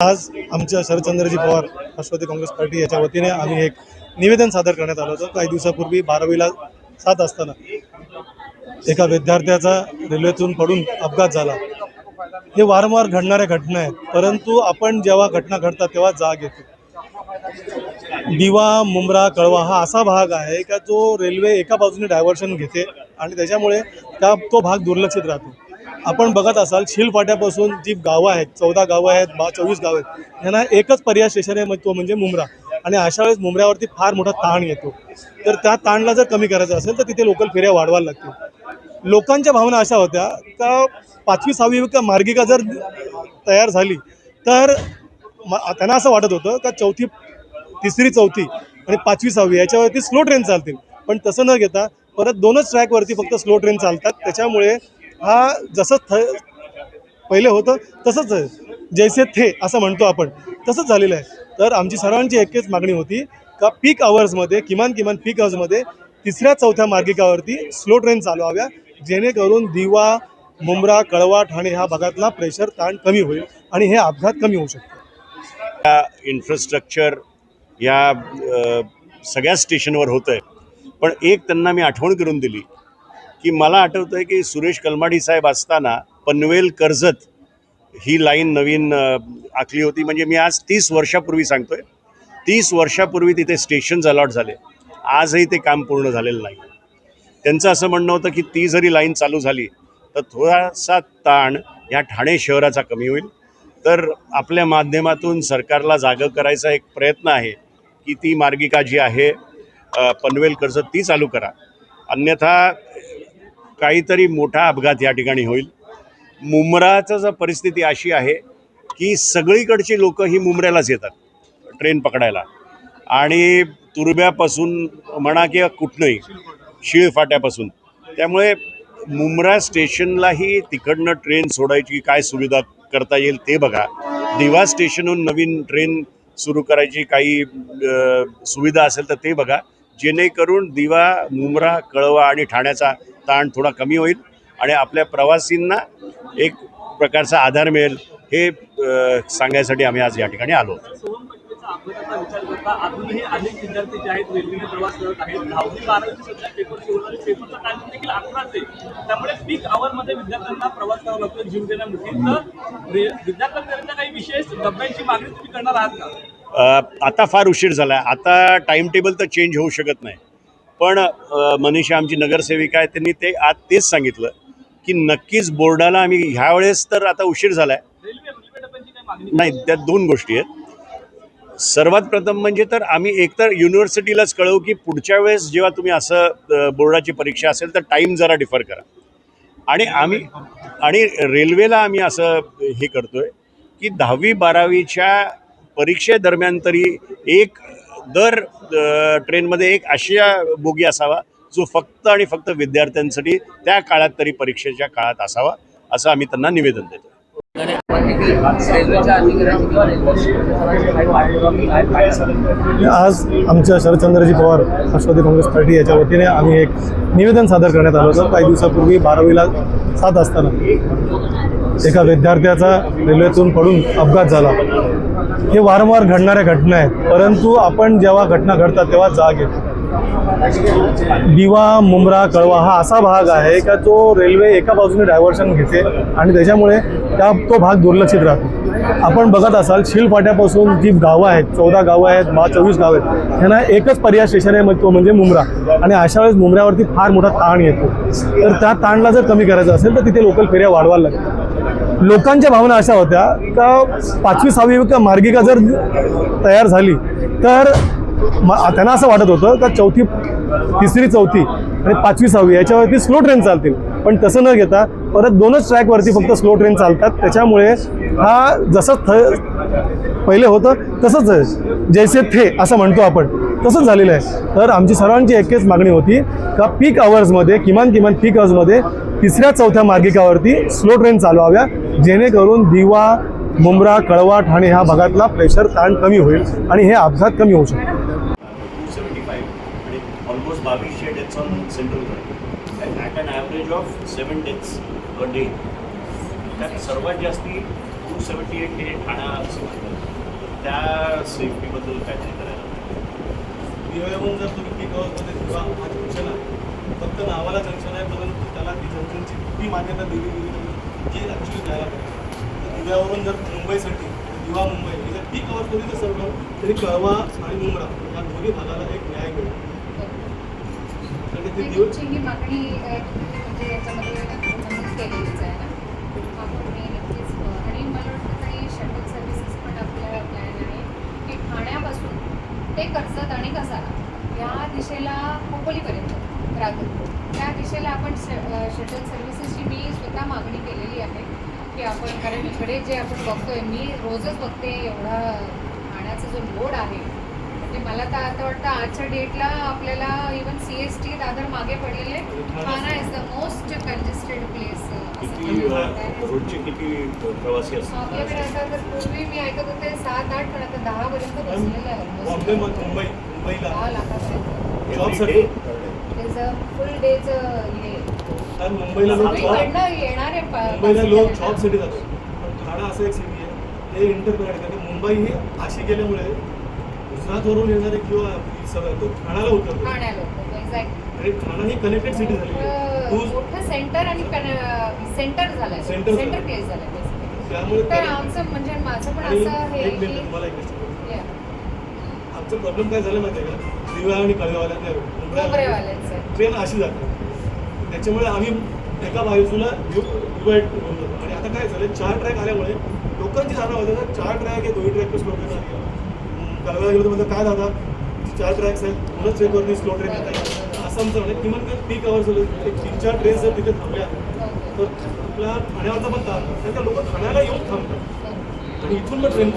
आज आमच्या शरदचंद्रजी पवार राष्ट्रवादी काँग्रेस पार्टी याच्या वतीने आम्ही एक निवेदन सादर करण्यात आलं होतं. काही दिवसापूर्वी बारावीला सात असताना एका विद्यार्थ्याचा रेल्वेतून पडून अपघात झाला. हे वारंवार घडणाऱ्या घटना आहेत. परंतु आपण जेव्हा घटना घडतात तेव्हा जाग येते. दिवा मुंब्रा कळवा हा असा भाग आहे का जो रेल्वे एका बाजूने डायव्हर्शन घेते आणि त्याच्यामुळे त्या तो भाग दुर्लक्षित राहतो. आपण बघत असाल शिलफाट्यापासून जी गावं आहेत चौदा गावं आहेत बा चोवीस गावं आहेत यांना एकच पर्याय स्टेशन आहे तो म्हणजे मुंब्रा. आणि अशा वेळेस मुंब्र्यावरती फार मोठा ताण येतो. तर त्या ताणला जर कमी करायचं असेल तर तिथे लोकल फेऱ्या वाढवायला लागतील. लोकांच्या भावना अशा होत्या का पाचवी सहावी का मार्गिका जर तयार झाली तर म- त्यांना असं वाटत होतं का चौथी तिसरी चौथी आणि पाचवी सहावी याच्यावरती स्लो ट्रेन चालतील. पण तसं न घेता परत दोनच ट्रॅकवरती फक्त स्लो ट्रेन चालतात. त्याच्यामुळे हा जसं थ पहिले होतं तसंच आहे. जैसे थे असं म्हणतो आपण. तसंच झालेलं आहे. तर आमची सर्वांची एकच मागणी होती का पीक आवर्समध्ये किमान किमान पीक आवर्समध्ये तिसऱ्या चौथ्या मार्गिकावरती स्लो ट्रेन चालवाव्या जेणेकरून दिवा मुंब्रा कळवा ठाणे ह्या भागातला प्रेशर ताण कमी होईल आणि हे अपघात कमी होऊ शकतात इन्फ्रास्ट्रक्चर या सगळ्या स्टेशनवर होतं आहे पण एक त्यांना मी आठवण करून दिली. की मला आठवतं आहे की सुरेश कलमाडी साहेब असताना पनवेल कर्जत ही लाईन नवीन आखली होती. म्हणजे मी आज तीस वर्षापूर्वी सांगतोय. तीस वर्षापूर्वी तिथे स्टेशन्स अलॉट झाले. आजही ते काम पूर्ण झालेलं नाही. त्यांचं असं म्हणणं होतं की ती जरी लाईन चालू झाली तर थोडासा ताण ह्या ठाणे शहराचा कमी होईल. तर आपल्या माध्यमातून सरकारला जागं करायचा एक प्रयत्न आहे की ती मार्गिका जी आहे पनवेल कर्जत ती चालू करा. अन्यथा काहीतरी मोठा अपघात या ठिकाणी होईल. मुंब्राचं जर परिस्थिती अशी आहे की सगळीकडची लोकं ही मुंबऱ्यालाच येतात ट्रेन पकडायला. आणि तुरब्यापासून म्हणा किंवा कुठनंही शिळफाट्यापासून. त्यामुळे मुंब्रा स्टेशनलाही तिकडनं ट्रेन सोडायची काय सुविधा करता येईल ते बघा. दिवा स्टेशनहून नवीन ट्रेन सुरू करायची काही सुविधा असेल तर ते बघा. जेणेकरून दिवा मुंब्रा कळवा आणि ठाण्याचा ताण थोडा कमी होईल आणि आपल्या प्रवासींना एक प्रकारचा आधार मिळेल हे सांगायसाठी आम्ही आज या ठिकाणी आलो होतो. आता फार उशीर झाला आता टाईम टेबल तर चेंज होऊ शकत नाही. पण मनीषा आमची नगरसेविका आहे त्यांनी ते आज तेच सांगितलं की नक्कीच बोर्डाला आम्ही ह्यावेळेस तर आता उशीर झाला आहे नाही त्यात दोन गोष्टी आहेत. सर्वात प्रथम म्हणजे तर आम्ही एकतर युनिव्हर्सिटीलाच कळवू की पुढच्या वेळेस जेव्हा तुम्ही असं बोर्डाची परीक्षा असेल तर टाईम जरा डिफर करा. आणि आम्ही आणि रेल्वेला आम्ही असं हे करतोय की दहावी बारावीच्या परीक्षेदरम्यान तरी एक दर अ, ट्रेनमध्ये एक अशा बोगी असावा जो फक्त आणि फक्त विद्यार्थ्यांसाठी त्या काळात तरी परीक्षेच्या काळात असावा असं आम्ही त्यांना निवेदन देतो. आज आमच्या शरदचंद्रजी पवार राष्ट्रवादी काँग्रेस पार्टी याच्या वतीने आम्ही एक निवेदन सादर करण्यात आलं होतं. काही दिवसापूर्वी बारावीला सात असताना. एका विद्यार्थ्याचा रेल्वेतून पडून अपघात झाला. हे वारंवार घडणाऱ्या घटना आहेत. परंतु आपण जेव्हा घटना घडतात तेव्हा जाग येतो. दिवा मुंब्रा कळवा हा असा भाग आहे का जो रेल्वे एका बाजूने डायव्हर्शन घेते आणि त्याच्यामुळे त्या तो भाग दुर्लक्षित राहतो. आपण बघत असाल शिलफाट्यापासून जी गावं आहेत चौदा गावं आहेत बा चोवीस गावं आहेत ह्यांना एकच पर्याय स्टेशन आहे मग तो म्हणजे मुंब्रा. आणि अशा वेळेस मुंब्र्यावरती फार मोठा ताण येतो. तर त्या ताणला जर कमी करायचं असेल तर तिथे लोकल फेऱ्या वाढवायला लागतात. लोकांच्या भावना अशा होत्या का पाचवी सहावी का मार्गिका जर तयार झाली तर म त्यांना असं वाटत होतं का चौथी तिसरी चौथी आणि पाचवी सहावी याच्यावरती स्लो ट्रेन चालतील. पण तसं न घेता परत दोनच ट्रॅकवरती फक्त स्लो ट्रेन चालतात. त्याच्यामुळे हा जसं थ पहिले होतं तसंच जैसे थे असं म्हणतो आपण. तसंच झालेलं आहे. तर आमची सर्वांची एकच मागणी होती का पीक आवर्समध्ये किमान किमान पीक आवर्समध्ये तिसऱ्या चौथ्या मार्गिकावरती स्लो ट्रेन चालवाव्या. जेणेकरून दिवा मुंब्रा कळवा ठाणे ह्या भागातला प्रेशर ताण कमी होईल आणि हे अपघात कमी होऊ शकतात टू सेवन्टी फाईव्ह आणि ऑलमोस्ट बावीसशे deaths on central at an average of seven deaths per day त्यात सर्वात जास्ती टू सेवन्टी एट हे ठाणा त्या सेफ्टीबद्दल काय तरी करायला दिव्याहून जर तुम्ही पीक आवर्समध्ये किंवा हा जंक्शन आहे फक्त नावाला जंक्शन आहे परंतु त्याला ती जंक्शनची ती मान्यता दिली गेली जी ॲक्च्युली द्यायला पाहिजे. दिव्यावरून जर मुंबईसाठी दिवा मुंबई हे जर पीक आवर्समध्ये जर सरलं तरी कळवा आणि मुंबरा या दोन्ही भागाला एक न्याय मिळेल. ते ही मागणी म्हणजे याच्यामध्ये नमूद केलेलीच आहे ना? आपण मी नक्कीच अ, आणि मला वाटतं काही शटल सर्व्हिसेस पण आपल्या प्लॅन आहे की ठाण्यापासून ते कर्जत आणि कसारा या दिशेला खोपोलीपर्यंत राहतो त्या दिशेला आपण शटल सर्व्हिसेसची मी स्वतः मागणी केलेली आहे की आपण कारण इकडे जे आपण बघतोय मी रोजच बघते एवढा ठाण्याचा जो लोड आहे म्हणजे मला तर आता वाटतं आजच्या डेटला आपल्याला even C S T Dadar मागे पडलेले Thane is the most congested place रोजचे किती प्रवासी असतात? आपल्याकडे आता तर पूर्वी मी ऐकत होते सात आठ पण आता दहा पर्यंत बसलेलं आहे. बॉम्बे almost. मुंबई मुंबईला दहा लाखापर्यंत. फुल डेचं हे. आणि मुंबईला लोक जॉब मुंबईकडनं येणारे प- मुंबईला लोक passenger जॉबसाठी जातात. पण ठाणा असं एक सिटी आहे. ते इंटरकनेक्ट कारण मुंबई ही अशी गेल्यामुळे गुजरातवरून येणारे किंवा सगळं तो ठाण्याला उतरतो. ठाण्याला एक्झॅक्ट आणि ठाणा ही कनेक्टेड सिटी झाली आहे. तू मोठं सेंटर आणि सेंटर झालंय. Center center. प्लेस झालंय basically. त्यामुळे तर आमचं म्हणजे माझं पण आणि असं हे एक की तुम्हाला एक गोष्ट सांगतो. Yeah. आमचा प्रॉब्लेम काय झाला माहिती आहे का? दिव्या आणि कळगावाला डोंगरेवाल्यांचं ट्रेन अशी जाते. त्याच्यामुळे आम्ही एका बाजूला करून जातो. आणि आता काय झालं चार ट्रॅक आल्यामुळे लोकांची जाणं होते चार ट्रॅक आहे दोन्ही ट्रॅकच स्लो ट्रेन आली. कळगाला गेलो तर म्हणलं काय दादा चार ट्रॅक्स आहेत म्हणून ट्रेनवरती स्लो ट्रेन येत आहे. असं आमचं म्हणजे किमान काय पीक आवर्स झालं एक तीन चार ट्रेन्स जर तिथे थांबल्या तर आपल्या ठाण्यावरचा पण ताण का लोक ठाण्याला येऊन थांबतात. आणि इथून मग ट्रेन